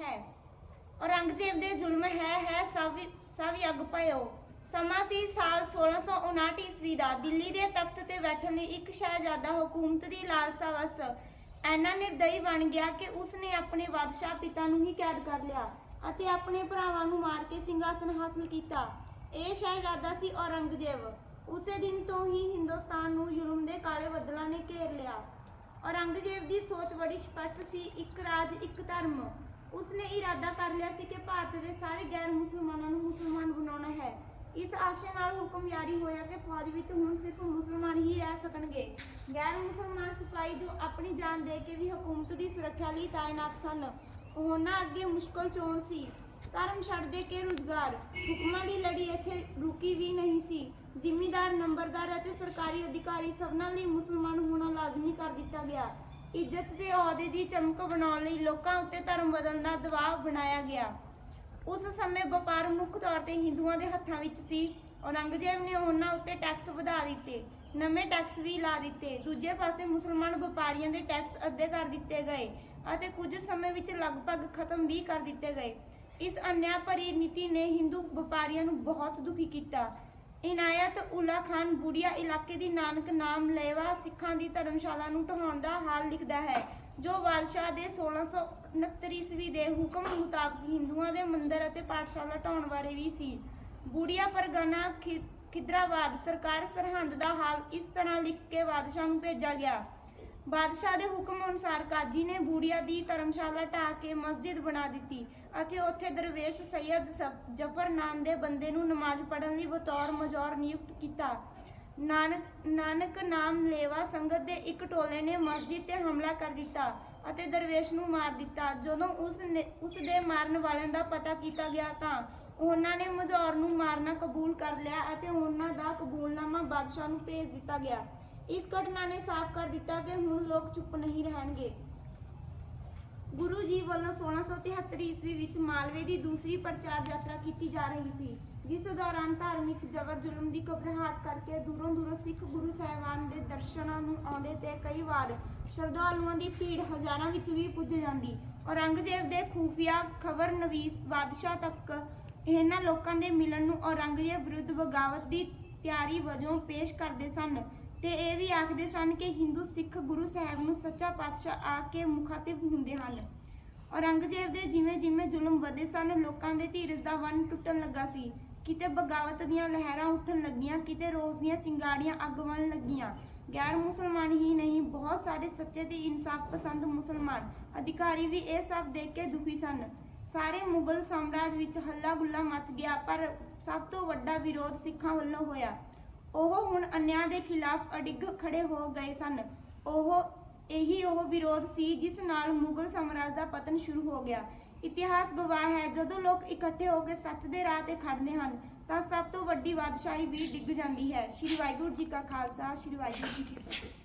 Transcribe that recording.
ਹੈ। ਔਰੰਗਜ਼ੇਬ ਦੇ ਜ਼ੁਲਮ ਹੈ ਹੈ ਸਭ ਸਭ ਯੱਗ ਭਇਓ। ਸਮਾਂ ਸੀ ਸਾਲ 1659 ਈਸਵੀ ਦਾ। ਦਿੱਲੀ ਦੇ ਤਖਤ ਤੇ ਬੈਠਣ ਲਈ ਇੱਕ ਸ਼ਹਿਜ਼ਾਦਾ ਹਕੂਮਤ ਦੀ ਲਾਲਸਾ ਵਸ। ਐਨਾ ਨਿਰਦਈ ਬਣ ਗਿਆ ਕਿ ਉਸਨੇ ਆਪਣੇ ਬਾਦਸ਼ਾਹ ਪਿਤਾ ਨੂੰ ਹੀ ਕੈਦ ਕਰ ਲਿਆ ਅਤੇ ਆਪਣੇ ਭਰਾਵਾਂ ਨੂੰ ਮਾਰ ਕੇ ਸਿੰਘਾਸਨ ਹਾਸਲ ਕੀਤਾ। ਇਹ ਸ਼ਹਿਜ਼ਾਦਾ ਸੀ ਔਰੰਗਜ਼ੇਬ। ਉਸੇ ਦਿਨ ਤੋਂ ਹੀ ਹਿੰਦੁਸਤਾਨ ਨੂੰ ਜ਼ੁਲਮ ਦੇ ਕਾਲੇ ਬੱਦਲਾਂ ਨੇ ਘੇਰ ਲਿਆ। ਔਰੰਗਜ਼ੇਬ ਦੀ ਸੋਚ ਬੜੀ ਸਪਸ਼ਟ ਸੀ, ਇੱਕ ਰਾਜ, ਇੱਕ ਧਰਮ। ਉਸਨੇ ਇਰਾਦਾ ਕਰ ਲਿਆ ਸੀ ਕਿ ਭਾਰਤ ਦੇ ਸਾਰੇ ਗੈਰ ਮੁਸਲਮਾਨਾਂ ਨੂੰ ਮੁਸਲਮਾਨ ਬਣਾਉਣਾ ਹੈ। ਇਸ ਆਸ਼ੇ ਨਾਲ ਹੁਕਮ ਜਾਰੀ ਹੋਇਆ ਕਿ ਫੌਜ ਵਿੱਚ ਹੁਣ ਸਿਰਫ ਮੁਸਲਮਾਨ ਹੀ ਰਹਿ ਸਕਣਗੇ। ਗੈਰ ਮੁਸਲਮਾਨ ਸਿਪਾਹੀ ਜੋ ਆਪਣੀ ਜਾਨ ਦੇ ਕੇ ਵੀ ਹਕੂਮਤ ਦੀ ਸੁਰੱਖਿਆ ਲਈ ਤਾਇਨਾਤ ਸਨ, ਉਹਨਾਂ ਅੱਗੇ ਮੁਸ਼ਕਲ ਚੋਣ ਸੀ। ਧਰਮ ਛੱਡ ਦੇ ਕੇ ਰੁਜ਼ਗਾਰ, ਹੁਕਮਾਂ ਦੀ ਲੜੀ ਇੱਥੇ ਰੁਕੀ ਵੀ ਨਹੀਂ ਸੀ। ਜ਼ਿਮੀਦਾਰ, ਨੰਬਰਦਾਰ ਅਤੇ ਸਰਕਾਰੀ ਅਧਿਕਾਰੀ ਸਭਨਾਂ ਲਈ ਮੁਸਲਮਾਨ ਹੋਣਾ ਲਾਜ਼ਮੀ ਕਰ ਦਿੱਤਾ ਗਿਆ। ਇੱਜ਼ਤ ਦੇ ਅਹੁਦੇ ਦੀ ਚਮਕ ਬਣਾਉਣ ਲਈ ਲੋਕਾਂ ਉੱਤੇ ਧਰਮ ਬਦਲਣ ਦਾ ਦਬਾਅ ਬਣਾਇਆ ਗਿਆ। ਉਸ ਸਮੇਂ ਵਪਾਰ ਮੁੱਖ ਤੌਰ ਤੇ ਹਿੰਦੂਆਂ ਦੇ ਹੱਥਾਂ ਵਿੱਚ ਸੀ। ਔਰੰਗਜ਼ੇਬ ਨੇ ਉਹਨਾਂ ਉੱਤੇ ਟੈਕਸ ਵਧਾ ਦਿੱਤੇ, ਨਵੇਂ ਟੈਕਸ ਵੀ ਲਾ ਦਿੱਤੇ। ਦੂਜੇ ਪਾਸੇ ਮੁਸਲਮਾਨ ਵਪਾਰੀਆਂ ਦੇ ਟੈਕਸ ਅੱਧੇ ਕਰ ਦਿੱਤੇ ਗਏ ਅਤੇ ਕੁਝ ਸਮੇਂ ਵਿੱਚ ਲਗਭਗ ਖਤਮ ਵੀ ਕਰ ਦਿੱਤੇ ਗਏ। ਇਸ ਅਨਿਆਂ ਭਰੀ ਨੀਤੀ ਨੇ ਹਿੰਦੂ ਵਪਾਰੀਆਂ ਨੂੰ ਬਹੁਤ ਦੁਖੀ ਕੀਤਾ। ਇਨਾਇਤ ਉਲਾ ਖਾਨ ਬੁੜੀਆ ਇਲਾਕੇ ਦੀ ਨਾਨਕ ਨਾਮ ਲੈਵਾ ਸਿੱਖਾਂ ਦੀ ਧਰਮਸ਼ਾਲਾ ਨੂੰ ਢਹਾਉਣ ਦਾ ਹਾਲ ਲਿਖਦਾ ਹੈ, ਜੋ ਬਾਦਸ਼ਾਹ ਦੇ 1669 ਈਸਵੀ ਦੇ ਹੁਕਮ ਮੁਤਾਬਕ ਹਿੰਦੂਆਂ ਦੇ ਮੰਦਰ ਅਤੇ ਪਾਠਸ਼ਾਲਾ ਢਾਉਣ ਬਾਰੇ ਵੀ ਸੀ। ਬੁੜੀਆ ਪਰਗਨਾ ਖਿ- ਖਿਦਰਾਬਾਦ ਸਰਕਾਰ ਸਰਹੰਦ ਦਾ ਹਾਲ ਇਸ ਤਰ੍ਹਾਂ ਲਿਖ ਕੇ ਬਾਦਸ਼ਾਹ ਨੂੰ ਭੇਜਿਆ ਗਿਆ। ਬਾਦਸ਼ਾਹ ਦੇ ਹੁਕਮ ਅਨੁਸਾਰ ਕਾਜੀ ਨੇ ਬੂੜੀਆ ਦੀ ਧਰਮਸ਼ਾਲਾ ਢਾਹ ਕੇ ਮਸਜਿਦ ਬਣਾ ਦਿੱਤੀ ਅਤੇ ਉੱਥੇ ਦਰਵੇਸ਼ ਸੈਯਦ ਸ- ਜਫਰ ਨਾਮ ਦੇ ਬੰਦੇ ਨੂੰ ਨਮਾਜ਼ ਪੜ੍ਹਨ ਲਈ ਬਤੌਰ ਮਜੌਰ ਨਿਯੁਕਤ ਕੀਤਾ। ਨਾਨਕ ਨਾਨਕ ਨਾਮ ਲੇਵਾ ਸੰਗਤ ਦੇ ਇੱਕ ਟੋਲੇ ਨੇ ਮਸਜਿਦ ਤੇ ਹਮਲਾ ਕਰ ਦਿੱਤਾ ਅਤੇ ਦਰਵੇਸ਼ ਨੂੰ ਮਾਰ ਦਿੱਤਾ। ਜਦੋਂ ਉਸ ਨੇ, ਉਸ ਦੇ ਮਾਰਨ ਵਾਲਿਆਂ ਦਾ ਪਤਾ ਕੀਤਾ ਗਿਆ ਤਾਂ ਉਹਨਾਂ ਨੇ ਮਜੌਰ ਨੂੰ ਮਾਰਨਾ ਕਬੂਲ ਕਰ ਲਿਆ ਅਤੇ ਉਹਨਾਂ ਦਾ ਕਬੂਲਨਾਮਾ ਬਾਦਸ਼ਾਹ ਨੂੰ ਭੇਜ ਦਿੱਤਾ ਗਿਆ। ਇਸ ਘਟਨਾ ਨੇ ਸਾਫ਼ ਕਰ ਦਿੱਤਾ ਕਿ ਹੁਣ ਲੋਕ ਚੁੱਪ ਨਹੀਂ ਰਹਿਣਗੇ। ਗੁਰੂ ਜੀ ਵੱਲੋਂ 1673 ਈਸਵੀ ਵਿੱਚ ਮਾਲਵੇ ਦੀ ਦੂਸਰੀ ਪ੍ਰਚਾਰ ਯਾਤਰਾ ਕੀਤੀ ਜਾ ਰਹੀ ਸੀ, ਜਿਸ ਦੌਰਾਨ ਧਾਰਮਿਕ ਜ਼ਬਰ ਜ਼ੁਲਮ ਦੀ ਘਬਰਾਹਟ ਕਰਕੇ ਦੂਰੋਂ ਦੂਰੋਂ ਸਿੱਖ ਗੁਰੂ ਸਾਹਿਬਾਨ ਦੇ ਦਰਸ਼ਨਾਂ ਨੂੰ ਆਉਂਦੇ ਤੇ ਕਈ ਵਾਰ ਸ਼ਰਧਾਲੂਆਂ ਦੀ ਭੀੜ ਹਜ਼ਾਰਾਂ ਵਿੱਚ ਵੀ ਪੁੱਜ ਜਾਂਦੀ। ਔਰੰਗਜ਼ੇਬ ਦੇ ਖੂਫੀਆ ਖਬਰ ਨਵੀਸ ਬਾਦਸ਼ਾਹ ਤੱਕ ਇਹਨਾਂ ਲੋਕਾਂ ਦੇ ਮਿਲਣ ਨੂੰ ਔਰੰਗਜ਼ੇਬ ਵਿਰੁੱਧ ਬਗਾਵਤ ਦੀ ਤਿਆਰੀ ਵਜੋਂ ਪੇਸ਼ ਕਰਦੇ ਸਨ। ਤੇ ਇਹ ਵੀ ਆਖਦੇ ਸਨ ਕਿ ਹਿੰਦੂ ਸਿੱਖ ਗੁਰੂ ਸਾਹਿਬ ਨੂੰ ਸੱਚਾ ਪਾਤਸ਼ਾਹ ਆ ਕੇ ਮੁਖਾਤਿਬ ਹੁੰਦੇ ਹਨ। ਔਰੰਗਜ਼ੇਬ ਦੇ ਜਿਵੇਂ ਜਿਵੇਂ ਜ਼ੁਲਮ ਵਧੇ ਸਨ, ਲੋਕਾਂ ਦੇ ਧੀਰਜ ਦਾ ਵੰਨ ਟੁੱਟਣ ਲੱਗਾ ਸੀ। ਕਿਤੇ ਬਗਾਵਤ ਦੀਆਂ ਲਹਿਰਾਂ ਉੱਠਣ ਲੱਗੀਆਂ, ਕਿਤੇ ਰੋਜ਼ ਦੀਆਂ ਚਿੰਗਾੜੀਆਂ ਅੱਗ ਬਣਨ ਲੱਗੀਆਂ। ਗੈਰ ਮੁਸਲਮਾਨ ਹੀ ਨਹੀਂ, ਬਹੁਤ ਸਾਰੇ ਸੱਚੇ ਤੇ ਇਨਸਾਫ ਪਸੰਦ ਮੁਸਲਮਾਨ ਅਧਿਕਾਰੀ ਵੀ ਇਹ ਸਭ ਦੇਖ ਕੇ ਦੁਖੀ ਸਨ। ਸਾਰੇ ਮੁਗਲ ਸਾਮਰਾਜ ਵਿੱਚ ਹੱਲਾ ਗੁੱਲਾ ਮਚ ਗਿਆ, ਪਰ ਸਭ ਤੋਂ ਵੱਡਾ ਵਿਰੋਧ ਸਿੱਖਾਂ ਵੱਲੋਂ ਹੋਇਆ। ਉਹ ਹੁਣ ਅਨਿਆਂ ਦੇ ਖਿਲਾਫ ਅਡਿੱਗ ਖੜੇ ਹੋ ਗਏ ਸਨ। ਉਹ ਇਹੀ ਉਹ ਵਿਰੋਧ ਸੀ ਜਿਸ ਨਾਲ ਮੁਗਲ ਸਾਮਰਾਜ ਦਾ ਪਤਨ ਸ਼ੁਰੂ ਹੋ ਗਿਆ। ਇਤਿਹਾਸ ਗਵਾਹ ਹੈ, ਜਦੋਂ ਲੋਕ ਇਕੱਠੇ ਹੋ ਕੇ ਸੱਚ ਦੇ ਰਾਹ ਤੇ ਖੜਦੇ ਹਨ, ਤਾਂ ਸਭ ਤੋਂ ਵੱਡੀ ਬਾਦਸ਼ਾਹੀ ਵੀ ਡਿੱਗ ਜਾਂਦੀ ਹੈ। ਸ਼੍ਰੀ ਵਾਹਿਗੁਰੂ ਜੀ ਕਾ ਖਾਲਸਾ, ਸ਼੍ਰੀ ਵਾਹਿਗੁਰੂ ਜੀ ਕੀ ਫਤਿਹ।